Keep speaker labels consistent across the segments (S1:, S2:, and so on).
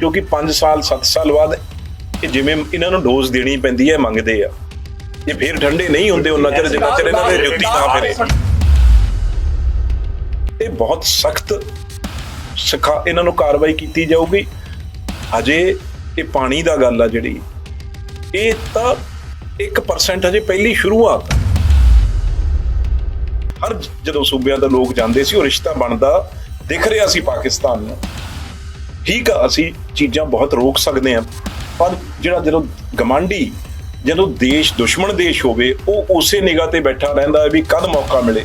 S1: ਕਿਉਂਕਿ 5 ਸਾਲ 7 ਸਾਲ ਬਾਅਦ ਇਹ ਜਿਵੇਂ ਇਹਨਾਂ ਨੂੰ ਡੋਜ਼ ਦੇਣੀ ਪੈਂਦੀ ਹੈ ਮੰਗਦੇ ਆ। ਇਹ ਫੇਰ ਠੰਡੇ ਨਹੀਂ ਹੁੰਦੇ ਉਹਨਾਂ ਚਿਰ, ਜਿੰਨਾ ਚਿਰ ਇਹਨਾਂ ਦੇ ਜੁੱਤੀ ਨਾ ਫਿਰੇ। ਇਹ ਬਹੁਤ ਸਖਤ ਸਿਖਾ ਇਹਨਾਂ ਨੂੰ ਕਾਰਵਾਈ ਕੀਤੀ ਜਾਊਗੀ। ਅਜੇ ਇਹ ਪਾਣੀ ਦਾ ਗੱਲ ਆ ਜਿਹੜੀ। ਇਹ ਤਾਂ 1% ਅਜੇ ਪਹਿਲੀ ਸ਼ੁਰੂਆਤ ਹਰ ਜਦੋਂ ਸੂਬਿਆਂ ਦਾ ਲੋਕ ਜਾਂਦੇ ਸੀ, ਉਹ ਰਿਸ਼ਤਾ ਬਣਦਾ, ਦਿਖ ਰਿਹਾ ਸੀ ਪਾਕਿਸਤਾਨ ਨੂੰ। ਠੀਕ ਆ, ਅਸੀਂ ਚੀਜ਼ਾਂ ਬਹੁਤ ਰੋਕ ਸਕਦੇ ਹਾਂ। ਪਰ ਜਿਹੜਾ ਜਦੋਂ ਗਮਾਂਡੀ, ਜਦੋਂ ਦੇਸ਼, ਦੁਸ਼ਮਣ ਦੇਸ਼ ਹੋਵੇ, ਉਹ ਉਸੇ ਨਿਗਾਹ ਤੇ ਬੈਠਾ ਰਹਿੰਦਾ ਹੈ ਵੀ ਕਦ ਮੌਕਾ ਮਿਲੇ।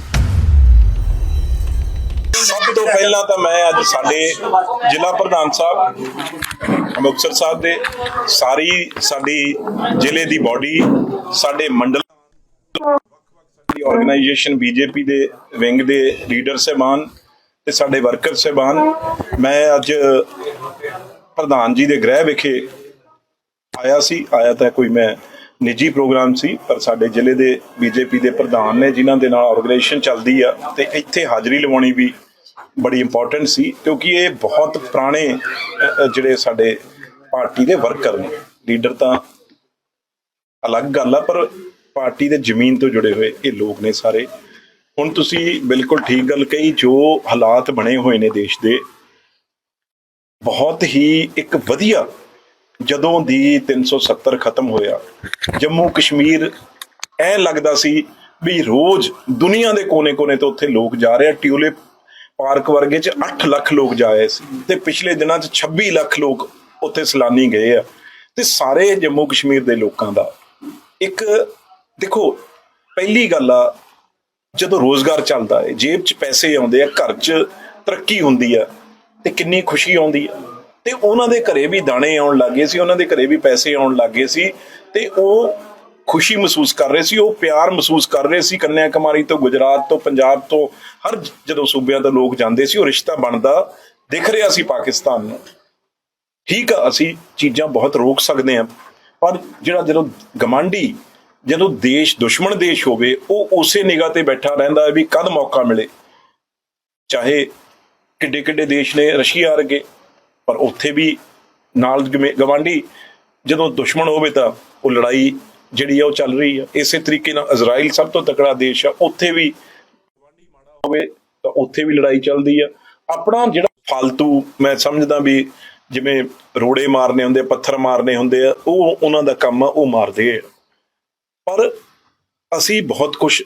S1: ਸਭ ਤੋਂ ਪਹਿਲਾਂ ਤਾਂ ਮੈਂ ਅੱਜ ਸਾਡੇ ਜ਼ਿਲ੍ਹਾ ਪ੍ਰਧਾਨ ਸਾਹਿਬ, ਮੁਕਤਸਰ ਸਾਹਿਬ ਦੇ ਸਾਰੀ ਸਾਡੀ ਜ਼ਿਲ੍ਹੇ ਦੀ ਬਾਡੀ ਸਾਡੇ ਮੰਡਲ ਦੀ ਆਰਗੇਨਾਈਜੇਸ਼ਨ ਬੀਜੇਪੀ ਦੇ ਵਿੰਗ ਦੇ ਲੀਡਰ ਸਹਿਬਾਨ ਤੇ ਸਾਡੇ ਵਰਕਰ ਸਹਿਬਾਨ। ਮੈਂ ਅੱਜ ਪ੍ਰਧਾਨ ਜੀ ਦੇ ਗ੍ਰਹਿ ਵਿਖੇ ਆਇਆ ਸੀ। ਆਇਆ ਤਾਂ ਕੋਈ ਮੈਂ ਨਿੱਜੀ ਪ੍ਰੋਗਰਾਮ ਸੀ, ਪਰ ਸਾਡੇ ਜ਼ਿਲ੍ਹੇ ਦੇ ਬੀਜੇਪੀ ਦੇ ਪ੍ਰਧਾਨ ਨੇ ਜਿਨ੍ਹਾਂ ਦੇ ਨਾਲ ਆਰਗੇਨਾਈਜੇਸ਼ਨ ਚੱਲਦੀ ਆ ਤੇ ਇੱਥੇ ਹਾਜ਼ਰੀ ਲਵਾਉਣੀ ਵੀ ਬੜੀ ਇੰਪੋਰਟੈਂਟ ਸੀ, ਕਿਉਂਕਿ ਇਹ ਬਹੁਤ ਪੁਰਾਣੇ ਜਿਹੜੇ ਸਾਡੇ ਪਾਰਟੀ ਦੇ ਵਰਕਰ ਨੇ। ਲੀਡਰ ਤਾਂ ਅਲੱਗ ਗੱਲ ਆ, ਪਰ ਪਾਰਟੀ ਦੇ ਜ਼ਮੀਨ ਤੋਂ ਜੁੜੇ ਹੋਏ ਇਹ ਲੋਕ ਨੇ ਸਾਰੇ। ਹੁਣ ਤੁਸੀਂ ਬਿਲਕੁਲ ਠੀਕ ਗੱਲ ਕਹੀ, ਜੋ ਹਾਲਾਤ ਬਣੇ ਹੋਏ ਨੇ ਦੇਸ਼ ਦੇ ਬਹੁਤ ਹੀ ਇੱਕ ਵਧੀਆ ਜਦੋਂ ਦੀ 370 ਖਤਮ ਹੋਇਆ। ਜੰਮੂ ਕਸ਼ਮੀਰ ਐ ਲੱਗਦਾ ਸੀ ਵੀ ਰੋਜ਼ ਦੁਨੀਆ ਦੇ ਕੋਨੇ-ਕੋਨੇ ਤੋਂ ਉੱਥੇ ਲੋਕ ਜਾ ਰਹੇ ਆ। ਟਿਊਲਿਪ ਪਾਰਕ ਵਰਗੇ ਚ 8 ਲੱਖ ਲੋਕ ਜਾਏ ਸੀ ਤੇ ਪਿਛਲੇ ਦਿਨਾਂ ਚ 26 ਲੱਖ ਲੋਕ ਉੱਥੇ ਸੈਲਾਨੀ ਗਏ ਆ। ਤੇ ਸਾਰੇ ਜੰਮੂ ਕਸ਼ਮੀਰ ਦੇ ਲੋਕਾਂ ਦਾ ਇੱਕ ਦੇਖੋ, ਪਹਿਲੀ ਗੱਲ ਆ, ਜਦੋਂ ਰੋਜ਼ਗਾਰ ਚੱਲਦਾ ਹੈ ਜੇਬ 'ਚ ਪੈਸੇ ਆਉਂਦੇ ਆ, ਘਰ 'ਚ ਤਰੱਕੀ ਹੁੰਦੀ ਆ ਤੇ ਕਿੰਨੀ ਖੁਸ਼ੀ ਆਉਂਦੀ ਹੈ ਤੇ ਉਹਨਾਂ ਦੇ ਘਰੇ ਵੀ ਦਾਣੇ ਆਉਣ ਲੱਗੇ ਸੀ, ਉਹਨਾਂ ਦੇ ਘਰੇ ਵੀ ਪੈਸੇ ਆਉਣ ਲੱਗੇ ਸੀ ਤੇ ਉਹ ਖੁਸ਼ੀ ਮਹਿਸੂਸ ਕਰ ਰਹੇ ਸੀ, ਉਹ ਪਿਆਰ ਮਹਿਸੂਸ ਕਰ ਰਹੇ ਸੀ ਕੰਨਿਆ ਕੁਮਾਰੀ ਤੋਂ ਗੁਜਰਾਤ ਤੋਂ, ਪੰਜਾਬ ਤੋਂ, ਹਰ ਜਦੋਂ ਸੂਬਿਆਂ ਦਾ ਲੋਕ ਜਾਂਦੇ ਸੀ, ਉਹ ਰਿਸ਼ਤਾ ਬਣਦਾ ਦਿਖ ਰਿਹਾ ਸੀ ਪਾਕਿਸਤਾਨ ਨੂੰ। ਠੀਕ ਆ, ਅਸੀਂ ਚੀਜ਼ਾਂ ਬਹੁਤ ਰੋਕ ਸਕਦੇ ਹਾਂ, ਪਰ ਜਿਹੜਾ ਜਦੋਂ ਗਮਾਂਡੀ, ਜਦੋਂ ਦੇਸ਼, ਦੁਸ਼ਮਣ ਦੇਸ਼ ਹੋਵੇ, ਉਹ ਉਸੇ ਨਿਗਾਹ ਤੇ ਬੈਠਾ ਰਹਿੰਦਾ ਹੈ ਵੀ ਕਦ ਮੌਕਾ ਮਿਲੇ। ਚਾਹੇ ਕਿੱਡੇ ਕਿੱਡੇ ਦੇਸ਼ ਨੇ ਰਸ਼ੀਆ ਵਰਗੇ ਪਰ ਉੱਥੇ ਵੀ ਨਾਲ ਗਵਾਂਢੀ ਜਦੋਂ ਦੁਸ਼ਮਣ ਹੋਵੇ ਤਾਂ ਉਹ ਲੜਾਈ ਜਿਹੜੀ ਆ ਉਹ ਚੱਲ ਰਹੀ ਆ। ਇਸੇ ਤਰੀਕੇ ਨਾਲ ਇਜ਼ਰਾਈਲ ਸਭ ਤੋਂ ਤਕੜਾ ਦੇਸ਼ ਆ। ਉੱਥੇ ਵੀ ਗਵਾਂਢੀ ਮਾੜਾ ਹੋਵੇ ਤਾਂ ਉੱਥੇ ਵੀ ਲੜਾਈ ਚੱਲਦੀ ਆ। ਆਪਣਾ ਜਿਹੜਾ ਫालतू ਮੈਂ ਸਮਝਦਾ ਵੀ ਜਿਵੇਂ ਰੋੜੇ ਮਾਰਨੇ ਹੁੰਦੇ, ਪੱਥਰ ਮਾਰਨੇ ਹੁੰਦੇ ਆ, ਉਹ ਉਹਨਾਂ ਦਾ ਕੰਮ ਆ, ਉਹ ਮਾਰਦੇ ਆ। ਪਰ ਅਸੀਂ ਬਹੁਤ ਕੁਝ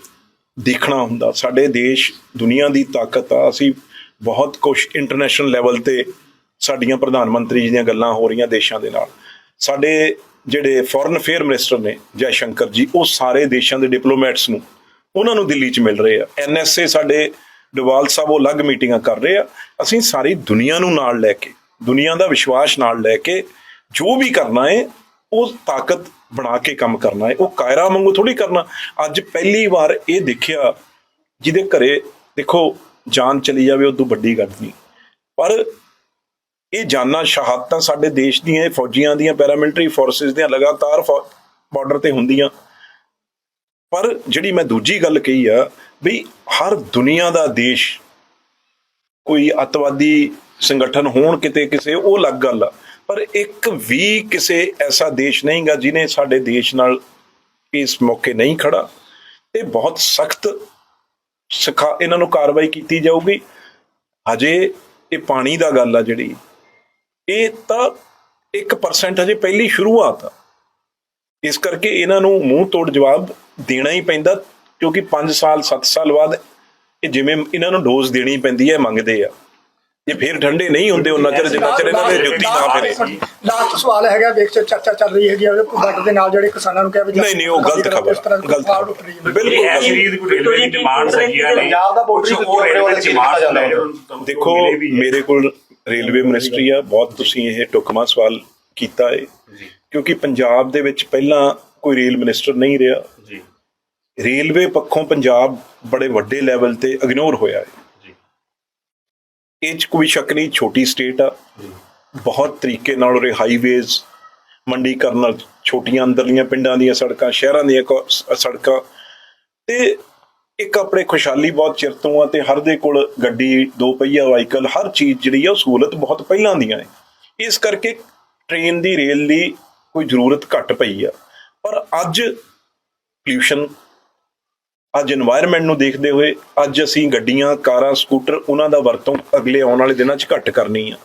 S1: ਦੇਖਣਾ ਹੁੰਦਾ। ਸਾਡੇ ਦੇਸ਼ ਦੁਨੀਆ ਦੀ ਤਾਕਤ ਆ। ਅਸੀਂ ਬਹੁਤ ਕੁਝ ਇੰਟਰਨੈਸ਼ਨਲ ਲੈਵਲ ਤੇ ਸਾਡੀਆਂ ਪ੍ਰਧਾਨ ਮੰਤਰੀ ਜੀ ਦੀਆਂ ਗੱਲਾਂ ਹੋ ਰਹੀਆਂ ਦੇਸ਼ਾਂ ਦੇ ਨਾਲ। ਸਾਡੇ ਜਿਹੜੇ ਫੋਰਨ ਅਫੇਅਰ ਮਿਨਿਸਟਰ ਨੇ ਜੈ ਸ਼ੰਕਰ ਜੀ, ਉਹ ਸਾਰੇ ਦੇਸ਼ਾਂ ਦੇ ਡਿਪਲੋਮੈਟਸ ਨੂੰ, ਉਹਨਾਂ ਨੂੰ ਦਿੱਲੀ 'ਚ ਮਿਲ ਰਹੇ ਆ। ਐਨਐਸਏ ਸਾਡੇ ਡਵਾਲ ਸਾਹਿਬ ਉਹ ਅਲੱਗ ਮੀਟਿੰਗਾਂ ਕਰ ਰਹੇ ਆ। ਅਸੀਂ ਸਾਰੀ ਦੁਨੀਆ ਨੂੰ ਨਾਲ ਲੈ ਕੇ, ਦੁਨੀਆ ਦਾ ਵਿਸ਼ਵਾਸ ਨਾਲ ਲੈ ਕੇ ਜੋ ਵੀ ਕਰਨਾ ਹੈ ਉਹ ਤਾਕਤ ਬਣਾ ਕੇ ਕੰਮ ਕਰਨਾ ਹੈ ਉਹ ਕਾਇਰਾ ਵਾਂਗੂ ਥੋੜੀ ਕਰਨਾ। ਅੱਜ ਪਹਿਲੀ ਵਾਰ ਇਹ ਦੇਖਿਆ, ਜਿਹਦੇ ਘਰੇ ਦੇਖੋ ਜਾਨ ਚਲੀ ਜਾਵੇ, ਉਦੋਂ ਵੱਡੀ ਗੱਲ ਨਹੀਂ। ਪਰ ਇਹ ਜਾਨਾਂ ਸ਼ਹਾਦਤਾਂ ਸਾਡੇ ਦੇਸ਼ ਦੀਆਂ ਫੌਜੀਆਂ ਦੀਆਂ ਪੈਰਾਮਿਲਟਰੀ ਫੋਰਸਸ ਦੀਆਂ ਲਗਾਤਾਰ ਬਾਰਡਰ ਤੇ ਹੁੰਦੀਆਂ। ਪਰ ਜਿਹੜੀ ਮੈਂ ਦੂਜੀ ਗੱਲ ਕਹੀ ਆ, ਵੀ ਹਰ ਦੁਨੀਆ ਦਾ ਦੇਸ਼ ਕੋਈ ਅਤਵਾਦੀ ਸੰਗਠਨ ਹੋਣ ਕਿਤੇ ਕਿਸੇ, ਉਹ ਅਲੱਗ ਗੱਲ ਆ। ਪਰ ਇੱਕ ਵੀ ਕਿਸੇ ਐਸਾ ਦੇਸ਼ ਨਹੀਂਗਾ ਜਿਨੇ ਸਾਡੇ ਦੇਸ਼ ਨਾਲ ਇਸ ਮੌਕੇ ਨਹੀਂ ਖੜਾ। ਤੇ ਬਹੁਤ ਸਖਤ ਸਿਖਾ ਇਹਨਾਂ ਨੂੰ ਕਾਰਵਾਈ ਕੀਤੀ ਜਾਊਗੀ। ਹਜੇ ਇਹ ਪਾਣੀ ਦਾ ਗੱਲ ਆ ਜਿਹੜੀ। ਇਹ ਤਾਂ 1% ਹਜੇ ਪਹਿਲੀ ਸ਼ੁਰੂਆਤ ਆ। ਇਸ ਕਰਕੇ ਇਹਨਾਂ ਨੂੰ ਮੂੰਹ ਤੋੜ ਜਵਾਬ ਦੇਣਾ ਹੀ ਪੈਂਦਾ, ਕਿਉਂਕਿ 5 ਸਾਲ 7 ਸਾਲ ਬਾਅਦ ਇਹ ਜਿਵੇਂ ਇਹਨਾਂ ਨੂੰ ਡੋਜ਼ ਦੇਣੀ ਪੈਂਦੀ ਹੈ, ਮੰਗਦੇ ਆ। ਇਹ ਫੇਰ ਠੰਡੇ ਨਹੀਂ ਹੁੰਦੇ ਉਹਨਾਂ ਚਿਰ ਜਿੰਨਾ ਚਿਰ ਇਹਨਾਂ ਦੇ ਜੁੱਤੀ ਨਾ ਫਿਰੇ।
S2: ਲਾਸਟ ਸਵਾਲ ਹੈਗਾ ਵੇਖ ਚ ਚਰਚਾ ਚੱਲ ਰਹੀ ਹੈਗੀ ਉਹਦੇ ਬਾਰਡਰ ਦੇ ਨਾਲ ਜਿਹੜੇ ਕਿਸਾਨਾਂ ਨੂੰ ਕਿਹਾ ਵੀ
S1: ਨਹੀਂ ਨਹੀਂ ਉਹ ਗਲਤ ਖਬਰ ਗਲਤ
S2: ਹੈ।
S1: ਬਿਲਕੁਲ
S3: ਰੇਲਵੇ ਦੀ ਡਿਮਾਂਡ ਹੈਗੀਆਂ ਨੇ
S2: ਪੰਜਾਬ ਦਾ
S3: ਕੁਛ ਉਹ ਰੇਲਵੇ ਦੀ ਡਿਮਾਂਡ ਹੈ
S1: ਦੇਖੋ ਮੇਰੇ ਕੋਲ ਰੇਲਵੇ ਮਿਨਿਸਟਰੀ ਆ ਬਹੁਤ ਤੁਸੀਂ ਇਹ ਟੁਕਮਾ ਸਵਾਲ ਕੀਤਾ ਹੈ ਕਿਉਂਕਿ ਪੰਜਾਬ ਦੇ ਵਿੱਚ ਪਹਿਲਾਂ ਕੋਈ ਰੇਲ ਮਿਨਿਸਟਰ ਨਹੀਂ ਰਿਹਾ।
S3: ਜੀ।
S1: ਰੇਲਵੇ ਪੱਖੋਂ ਪੰਜਾਬ ਬੜੇ ਵੱਡੇ ਲੈਵਲ ਤੇ ਇਗਨੋਰ ਹੋਇਆ ਹੈ
S3: ਜੀ
S1: ਇਹ 'ਚ ਕੋਈ ਸ਼ੱਕ ਨਹੀਂ, ਛੋਟੀ ਸਟੇਟ ਆ। ਬਹੁਤ ਤਰੀਕੇ ਨਾਲ ਉਰੇ ਹਾਈਵੇਜ਼ ਮੰਡੀਕਰਨ ਨਾਲ ਛੋਟੀਆਂ ਅੰਦਰਲੀਆਂ ਪਿੰਡਾਂ ਦੀਆਂ ਸੜਕਾਂ, ਸ਼ਹਿਰਾਂ ਦੀਆਂ ਕੋ- ਸੜਕਾਂ। ਤੇ ਇੱਕ ਆਪਣੇ ਖੁਸ਼ਹਾਲੀ ਬਹੁਤ ਚਿਰ ਤੋਂ ਆ ਤੇ ਹਰ ਦੇ ਕੋਲ ਗੱਡੀ, ਦੋ ਪਹੀਆ, ਵਾਹੀਕਲ, ਹਰ ਚੀਜ਼ ਜਿਹੜੀ ਆ ਉਹ ਸਹੂਲਤ ਬਹੁਤ ਪਹਿਲਾਂ ਦੀਆਂ ਨੇ। ਇਸ ਕਰਕੇ ਟ੍ਰੇਨ ਦੀ ਰੇਲ ਦੀ ਕੋਈ ਜ਼ਰੂਰਤ ਘੱਟ ਪਈ ਆ। ਪਰ ਅੱਜ ਪੋਲਿਊਸ਼ਨ ਅੱਜ এনवायरमेंट ਨੂੰ ਦੇਖਦੇ ਹੋਏ ਅੱਜ ਅਸੀਂ ਗੱਡੀਆਂ, ਕਾਰਾਂ ਸਕੂਟਰ ਉਹਨਾਂ ਦਾ ਵਰਤੋਂ ਅਗਲੇ ਆਉਣ ਵਾਲੇ ਦਿਨਾਂ 'ਚ ਘੱਟ ਕਰਨੀ ਆ।